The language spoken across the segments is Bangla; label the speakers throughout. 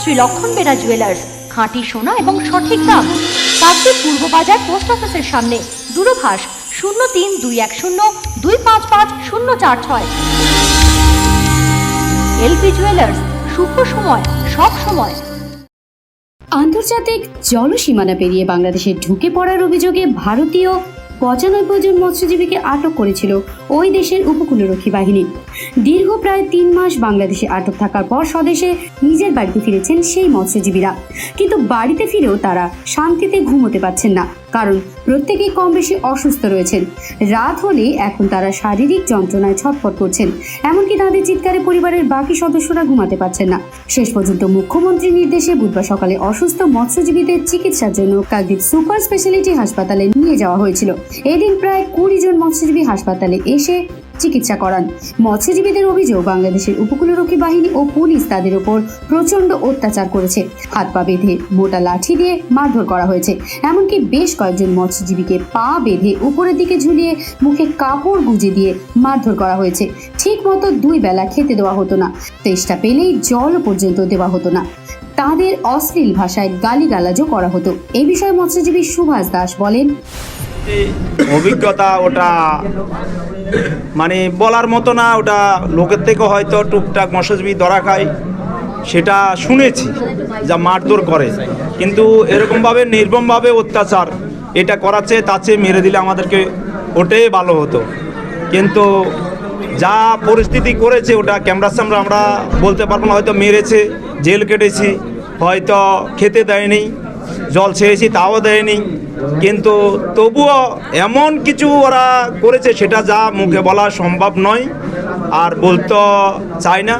Speaker 1: শ্রী লক্ষণ বেরা জুয়েলার্স খাঁটি সোনা এবং সঠিক দাম। কাকদ্বীপ পূর্ব বাজার পোস্ট অফিসের সামনে, দূরভাষ শূন্য তিন দুই এক শূন্য দুই পাঁচ পাঁচ শূন্য চার ছয়। এলপি জুয়েলার্স শুভ সময়, সব সময়।
Speaker 2: আন্তর্জাতিক জলসীমানা পেরিয়ে বাংলাদেশে ঢুকে পড়ার অভিযোগে ভারতীয় পঁচানব্বই জন মৎস্যজীবীকে আটক করেছিল ওই দেশের উপকূলরক্ষী বাহিনী। দীর্ঘ প্রায় তিন মাস বাংলাদেশে আটক থাকার পর স্বদেশে নিজের বাড়িতে ফিরেছেন সেই মৎস্যজীবীরা। কিন্তু বাড়িতে ফিরেও তারা শান্তিতে ঘুমোতে পারছেন না, কারণ প্রত্যেকেই কম বেশি অসুস্থ রয়েছেন। রাত হলেই এখন তারা শারীরিক যন্ত্রণায় ছটফট করছেন, এমনকি তাদের চিৎকারে পরিবারের বাকি সদস্যরা ঘুমাতে পারছেন না। শেষ পর্যন্ত মুখ্যমন্ত্রীর নির্দেশে বুধবার সকালে অসুস্থ মৎস্যজীবীদের চিকিৎসার জন্য কাকদ্বীপ সুপার স্পেশালিটি হাসপাতালে নিয়ে যাওয়া হয়েছিল। এদিন প্রায় কুড়ি জন মৎস্যজীবী হাসপাতালে এসে চিকিৎসা করান। মৎস্যজীবীদের অভিযোগ, বাংলাদেশের উপকূলরক্ষী বাহিনী ও পুলিশ তাদের উপর প্রচণ্ড অত্যাচার করেছে। হাত পা বেঁধে মোটা লাঠি দিয়ে মারধর করা হয়েছে। এমনকি বেশ কয়েকজন মৎস্যজীবীকে পা বেঁধে উপরের দিকে ঝুলিয়ে মুখে কাপড় গুজে দিয়ে মারধর করা হয়েছে। ঠিক মতো দুই বেলা খেতে দেওয়া হতো না। তেষ্টা পেলেই জল পর্যন্ত দেওয়া হতো না। তাদের অশ্লীল ভাষায় গালিগালাজও করা হতো। এই বিষয়ে মৎস্যজীবী সুভাষ দাস বলেন,
Speaker 3: অভিজ্ঞতা ওটা মানে বলার মতো না, ওটা লোকের থেকে হয়তো টুকটাক মৎস্যজীবী ধরা খায়, সেটা শুনেছি যা মারধর করে। কিন্তু এরকমভাবে নির্মমভাবে অত্যাচার, এটা করাচ্ছে তার চেয়ে মেরে দিলে আমাদেরকে ওটাই ভালো হতো। কিন্তু যা পরিস্থিতি করেছে, ওটা ক্যামেরা সামনে আমরা বলতে পারব না, হয়তো মেরেছে, জেল কেটেছি, হয়তো খেতে দেয়নি, জল ছেড়েছি, তাও দেয়নি। কিন্তু তবুও এমন কিছু ওরা করেছে, সেটা যা মুখে বলা সম্ভব নয় আর বলতে চাই না।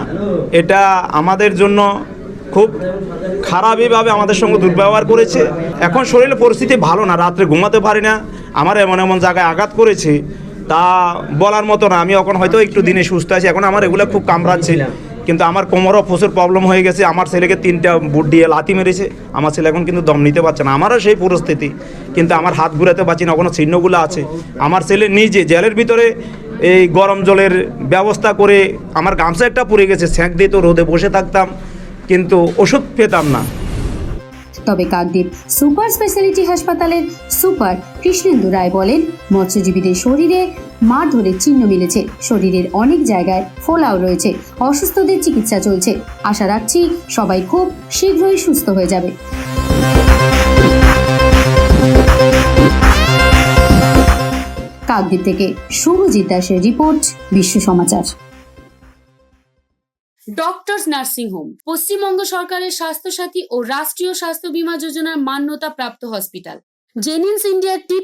Speaker 3: এটা আমাদের জন্য খুব খারাপইভাবে আমাদের সঙ্গে দুর্ব্যবহার করেছে। এখন শরীরের পরিস্থিতি ভালো না, রাত্রে ঘুমাতে পারি না, আমার এমন এমন জায়গায় আঘাত করেছে। তা বলার মতো না, আমি এখন হয়তো একটু দিনে সুস্থ আছি, এখন আমার এগুলো খুব কামড়াচ্ছে। কিন্তু আমার কোমরও প্রচুর প্রবলেম হয়ে গেছে। আমার ছেলেকে তিনটা বুট দিয়ে লাথি মেরেছে। আমার ছেলে এখন কিন্তু দম নিতে পারছে না। আমারও সেই পরিস্থিতি। কিন্তু আমার হাত ঘুরাতে পারছি না, কোনো চিহ্নগুলো আছে। আমার ছেলে নিজে জেলের ভিতরে এই গরম জলের ব্যবস্থা করে আমার গামছা একটা পড়ে গেছে স্যাঁক দিয়ে তো রোদে বসে থাকতাম। কিন্তু ওষুধ পেতাম না।
Speaker 2: তবে কাকদ্বীপ সুপার স্পেশালিটি হাসপাতালের সুপার কৃষ্ণেন্দু রায় বলেন, মৎস্যজীবীদের শরীরে মারধরের চিহ্ন মিলেছে। শরীরের অনেক জায়গায় ফোলাও রয়েছে। অসুস্থদের চিকিৎসা চলছে। আশা রাখছি সবাই খুব শীঘ্রই সুস্থ হয়ে যাবে। কাকদ্বীপ থেকে শুভজিৎ দাসের report, Biswa Samachar.
Speaker 4: Doctors nursing home, Paschimbanga সরকারের স্বাস্থ্যসাথী ও রাষ্ট্রীয় স্বাস্থ্য বীমা যোজনার মান্যতা প্রাপ্ত hospital. Genins India TPA Ltd